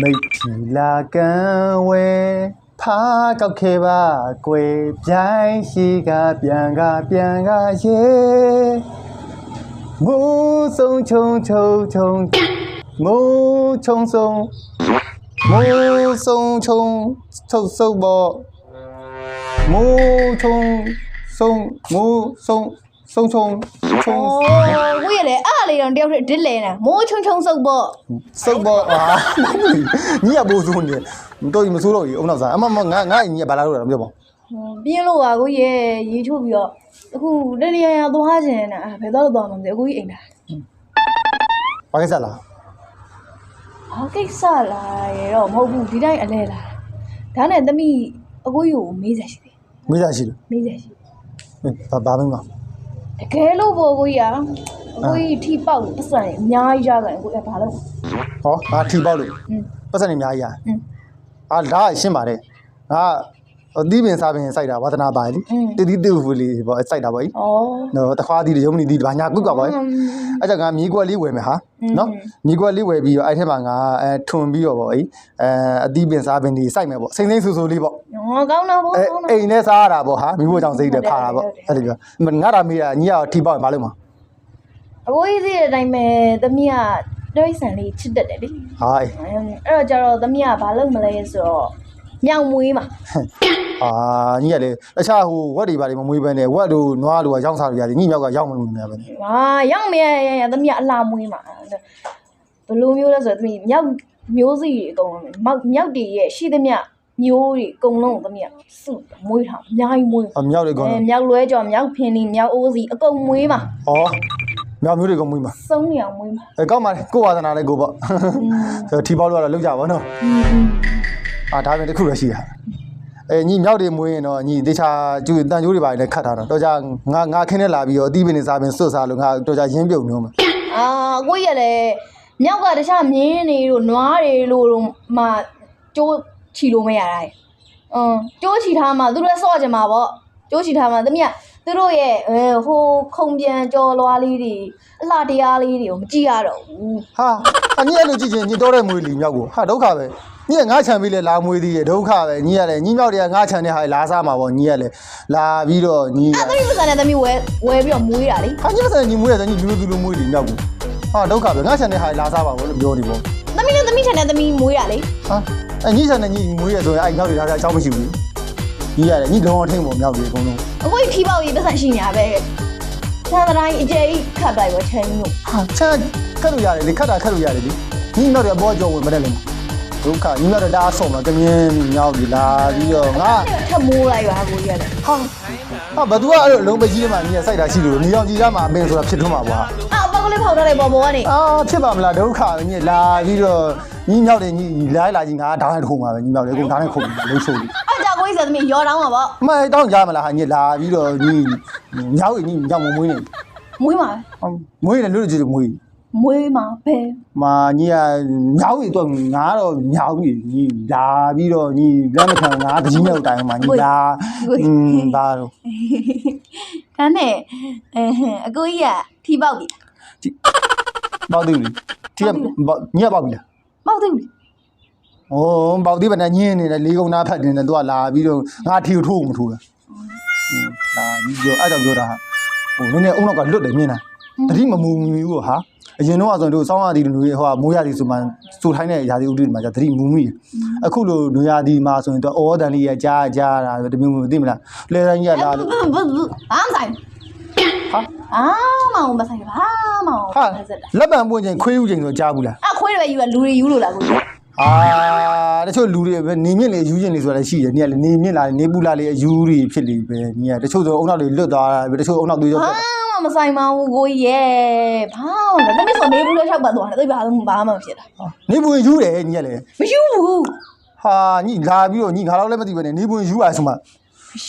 မိတ်ထီလာကံဝဲဖားကောက်ခဲ့ပါကွယ်ပြိုင်ရှိကပြန်ကပြန်ကရေမူဆုံးချုံချုံချုံမူချုံဆုံးမူဆုံးချုံဆုပ်ဆုပ်ပေါ်မူချုံဆုံးမူဆုံး ဆုံဆုံဆုံ โอ้ဝေ့လေအားလေတော့တယောက်တည်းဒစ်လဲနေမိုးချုံချုံစုပ်ပေါ့စိတ်ပေါ်ဟာညီကပိုးစိုးနေတော်ကြီးမစိုးတော့ကြီးအုံနောက်စားအမမငါငါညီကဘာလာလို့လဲမပြောပါဟိုပြင်းလို့ပါကိုရေရေထုတ်ပြီးတော့အခုလေလျာရသွားခြင်းနဲ့အာဘယ်တော့သွားမှမသိဘူးအခုကြီးအိမ်လာဘာကိစ္စလားဟာကိစ္စလာရေတော့မဟုတ်ဘူးဒီတိုင်းအလဲလာဒါနဲ့သမီးအခုကြီးကိုမေးစရာရှိတယ်မေးတာရှိလို့မေးစရာရှိဘာဘာမင်းမ တကယ်လို့ပေါ့ကိုကြီးอ่ะအခုကြီးထိပေါက်ပတ်စံအများကြီးရကန်ကိုအဲ့ဘာလို့ ဟောငါထီပေါက်လို့ อืม ပတ်စံနေအများကြီးရ อืม အာဒါကရှင်းပါတယ်ငါအ သီးပင်စားပင်စိုက်တာဝါသနာပါလေอืมတတိတူဖူလေးပေါ့စိုက်တာပေါ့ဩနော်တခွားသီးရုံမနီသီးဘာညာကုတ်ကပေါ့အဲ့ကြောင့်ငါမြေကွက်လေးဝယ်မယ်ဟာနော်မြေကွက်လေးဝယ်ပြီးတော့အဲ့ထဲမှာငါအဲထွန်ပြီးတော့ပေါ့အေးအဲအသီးပင်စားပင်တွေစိုက်မယ်ပေါ့စိမ့်စိမ့်ဆူဆူလေးပေါ့ဟောကောင်းတော့ပေါ့အဲကောင်းတော့အိမ်နဲ့စားရတာပေါ့ဟာမိဖို့ကြောင့်စိတ်တယ်ဖာတာပေါ့ဟုတ်တယ်အဲ့လိုပြောငါတာမေးတာညီကထီပေါက်ရင်ဘာလို့မအခုကြီးသိတဲ့အတိုင်းပဲသမီးကတိရစ္ဆာန်လေးချစ်တတ်တယ်လေဟာအေးအဲ့တော့ကျတော့သမီးကဘာလုပ်မလဲဆိုတော့မြောင်မွေးမှာ အာညီကလေတခြားဟိုဝက်တွေပါလေမမွေးဘဲနဲ့ဝက်တို့နွားတို့ကရောင်းစားလို့ရတယ်ညီမြောက်ကရောက်မလို့မရပဲနဲ့ဟာရောက်မရရရသမီးကအလှမွေးမှာဘယ်လိုမျိုးလဲဆိုတော့သမီးမြောက်မျိုးစီတွေအကုန်လုံးမောက်မြောက်တွေရဲ့ရှိသမျှမျိုးတွေအကုန်လုံးကိုသမီးကစုမွေးထားအများကြီးမွေးအမြောက်တွေကောအဲမြောက်လွဲကြော်မြောက်ဖင်ဒီမြောက်အိုးစီအကုန်မွေးမှာဩမြောက်မျိုးတွေကမွေးမှာစုံးနေအောင်မွေးမှာအဲကောင်းပါလေကိုဝါသနာနဲ့ကိုပေါ့ဆိုတော့ထီပေါက်လို့ကတော့လောက်ကြပါနော်อืมအာဒါပဲတစ်ခုရရှိတာ အဲညီမြောက်တွေမွေးရင်တော့ညီတေချာကျူတန်ကျိုးတွေပါလေခတ်ထားတော့တော့ကြငါငါခင်းနဲ့လာပြီးတော့အသီးပင်နေစားပင်စွတ်စားလို့ငါတော့ကြရင်းပြုတ်နေမှာအာကိုကြီးရလေမြောက်ကတခြားမြင်းတွေတို့နွားတွေလို့တော့မှကျိုးချီလို့မရတာလေအင်းကျိုးချီထားမှသူတို့လည်းစော့ကြမှာပေါ့ကျိုးချီထားမှသမီးကသူတို့ရဲ့အဲဟိုခုံပြန်ကြော်လွားလေးတွေအလှတရားလေးတွေကိုမကြည့်ရတော့ဘူးဟာအညီအဲ့လိုကြည့်ချင်းညီတော့တဲ့မွေးလီမြောက်ကိုဟာဒုက္ခပဲ ညီကငါချံပြီးလေလာမွေးသေးရဲ့ဒုက္ခပဲညီကလည်းညီမြောက်တွေကငါချံတဲ့ဟာလာစားမှာပေါ့ညီကလည်းလာပြီးတော့ညီကအဲ့ဒီပစံနဲ့သမီးဝဲဝဲပြီးတော့မွေးတာလေဟာညီမစံညီမွေးရတဲ့ညီလူလူလူမွေးလီမြောက်ကိုဟာဒုက္ခပဲငါချံတဲ့ဟာလာစားပါဘောလို့ပြောနေပေါ့သမီးနဲ့သမီးထန်တဲ့သမီးမွေးတာလေဟာအညီချံတဲ့ညီမွေးရဆိုရင်အဲ့မြောက်တွေလာစားအကြောင်းမရှိဘူးညီရတယ်ညီလုံးအောင်ထင်းပေါ့မြောက်တွေအကုန်လုံးအခုကြီးထီပေါက်ကြီးပစံရှိနေတာပဲဆန်တိုင်းအကျယ်ကြီးခတ်လိုက်ပါချမ်းလို့ဟာချမ်းခတ်လို့ရတယ်လေခတ်တာခတ်လို့ရတယ်လေညီမြောက်တွေအပေါ်ကြောဝင်မတယ်လေ ဒုက္ခညီမြောက်တွေတအားဆုံးမှာကမြင်းမြောက်ကြီးလာပြီးတော့ငါထပ်မိုးလိုက်ပါကိုကြီးရတယ်ဟာဟာဘသူကအဲ့လိုအလုံးပကြီးထဲမှာညီကစိုက်တာရှိလို့နေအောင်ကြည်သားမှာအပင်ဆိုတာဖြစ်ထွန်းမှာကွာအာပေါက်ကလေးဖောက်ထားလိုက်ပေါ်ပေါ်ကနေအာဖြစ်ပါမလားဒုက္ခပဲညီလာပြီးတော့ညီမြောက်တယ်ညီလာလာကြီးငါဓာတ်နဲ့ထုံပါပဲညီမြောက်တယ်ကိုဓာတ်နဲ့ခုံပြီးလုံးချိုးပြီးအဲ့ကြကိုကြီးဆိုသမီးရောတောင်းမှာပေါ့အမေတောင်းကြမလားဟာညီလာပြီးတော့ညီညောက်ညီညောက်မမွေးနေမွေးမှာမွေးတယ်လို့ကြည့်မွေး မွေးမှာပဲမာညီကညောက်ရီတော့ငါတော့ညောက်ရီညီလာပြီးတော့ညီလက်မခံငါတကြီးမြောက်တိုင်းမှာညီလာอืมဒါတော့ဒါနဲ့အဲအကိုကြီးကထီပေါက်ပြီပေါက်သေးဘူးတီးညီကပေါက်ပြီလားပေါက်သေးဘူး။ဩပေါက်သေးပါနဲ့ညင်းနေတယ်လေးကုန်းသားဖတ်နေတယ်သူကလာပြီးတော့ငါထီကိုထိုးမထိုးလား။ဟင်းလာပြီးတော့အဲ့ကြောင့်ပြောတာဟာဟိုနည်းနည်းအုံနောက်ကလွတ်တယ်မြင်လား။တတိမမူမူဘူးဟာ အရင်တော့ဆိုရင်တို့စောင်းရသည်လူတွေဟိုမိုးရသည်ဆိုမှစူထိုင်းတဲ့ရာသီဥတုတွေမှာじゃတတိမူမိ။အခုလိုနွေရာသီမှာဆိုရင်တော့အော်တန်လေးရကြားကြားတာတမျိုးမျိုးသိမလား။လဲတိုင်းကြီးကလာလို့ဘာမဆိုင်ဟာအာမောင်မဆိုင်ဘာမောင်ဟာစက်တာလက်ပံပွင့်ချင်းခွေးဥချင်းဆိုကြားဘူးလားအခွေးတွေပဲယူရလူတွေယူလို့လားကိုကြီးအာတချို့လူတွေပဲနေမြင့်လေယူရင်လေဆိုတာလည်းရှိတယ်။နေကလေနေမြင့်လာနေပူလာလေအယူတွေဖြစ်လေပဲ။နေကတချို့ဆိုအုံနောက်တွေလွတ်သွားတာပဲတချို့အုံနောက်တွေရောက်ဘာသွား မှမဆိုင်ပါဘူးကိုကြီးရဲ့ဘာလဲသမီးဆိုနေဘူးလို့ရှောက်ပတ်သွားတယ်သိဘာမှဘာမှမဖြစ်တာ။နေပူရင်ယူတယ်ညီကလေမယူဘူး။ဟာညီလာပြီးတော့ညီငါတော့လည်းမသိပဲနဲ့နေပူရင်ယူရဆိုမှ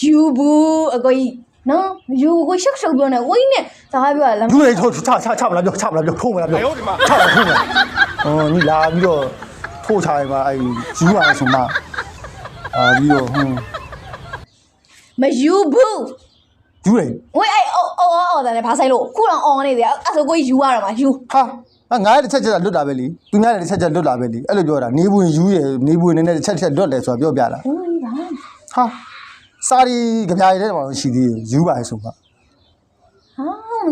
ယူဘူးအကိုကြီးနော်ယူကိုရှောက်ရှောက်ပြောနေကိုကြီးနဲ့စကားပြောရလားယူလေထိုးချချချမလားပြောချမလားပြောထိုးမလားပြောချမလားထိုးမလား။အော်ညီလာပြီးတော့ထိုးချရင်ပါအဲ့ယူရဆိုမှအာပြီးတော့ဟွန်းမယူဘူးယူတယ်ဝေးအဲ့ အော်အော်အော်တယ်ဘာဆိုင်လို့ခုတော့အော်နေတယ်အဲ့ဆိုကိုကြီးယူရတော့မှာယူဟာဟာငါလည်းတစ်ချက်ချက်လွတ်တာပဲလीသူများလည်းတစ်ချက်ချက်လွတ်တာပဲလीအဲ့လိုပြောတာနေဘူးယူရယ်နေဘူးနည်းနည်းတစ်ချက်ချက်လွတ်တယ်ဆိုတာပြောပြတာဘူးကြီးပါဟာစာရီကြပြားရည်တဲ့မှာရှိသေးတယ်ယူပါလေဆိုမှဟာ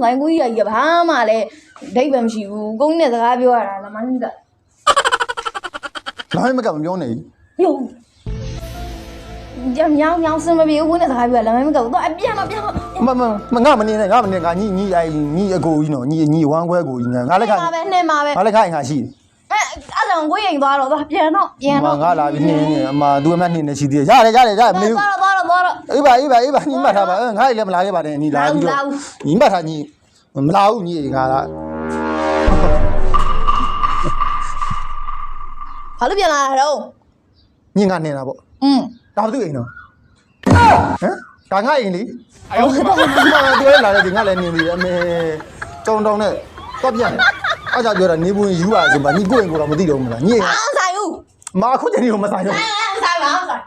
လိုင်းကိုကြီးကြီးဘာမှလည်းဒိတ်ပဲမရှိဘူးကုန်းနဲ့စကားပြောရတာလမိုင်းကဘာမှမကမပြောနေဘူး ယုံညောင်ညောင်ညောင်စမပြေဘူးကုန်းနဲ့စကားပြောရလမိုင်းမကတော့အပြန်တော့ပြန်တော့မမမငါမနေနဲ့ငါမနေငါညီညီအိုင်ညီအကိုကြီးနော်ညီညီဝမ်းခွဲကိုကြီးငါငါလည်းခါမှာပဲနှင်းမှာပဲငါလည်းခိုင်ငါရှိတယ်အဲအဲ့ဒါကိုရင်သွားတော့သွားပြန်တော့ပြန်မတော့ငါလာပြီးနေနေအမသူအမနေနေရှိသေးတယ်ရတယ်ရတယ်ရတယ်မင်းသွားတော့သွားတော့သွားတော့အေးပါအေးပါအေးပါညီမထားပါငါလည်းမလာခဲ့ပါနဲ့ညီလာပြီးတော့ညီမထားညီမလာဘူးညီငါလားဘာလို့ပြန်လာတာတော့ညီငါနေတာပေါ့ อืมဒါဘာသူအိမ်တော့ဟမ်ဒါငါအိမ်လေအယောဒီမှာသူလည်းလာတယ်ဒီငါလည်းနေပြီအမေတောင်းတောင်းနဲ့တော့ပြန်အဲ့ဒါပြောတာနေဘူးယူပါဆိုမှညီကိုအိမ်ကိုတော့မသိတော့ဘူးလားညီအားဆိုင်ဦးမအခုချိန်ဒီကိုမဆိုင်တော့အားဆိုင်ပါအားဆိုင်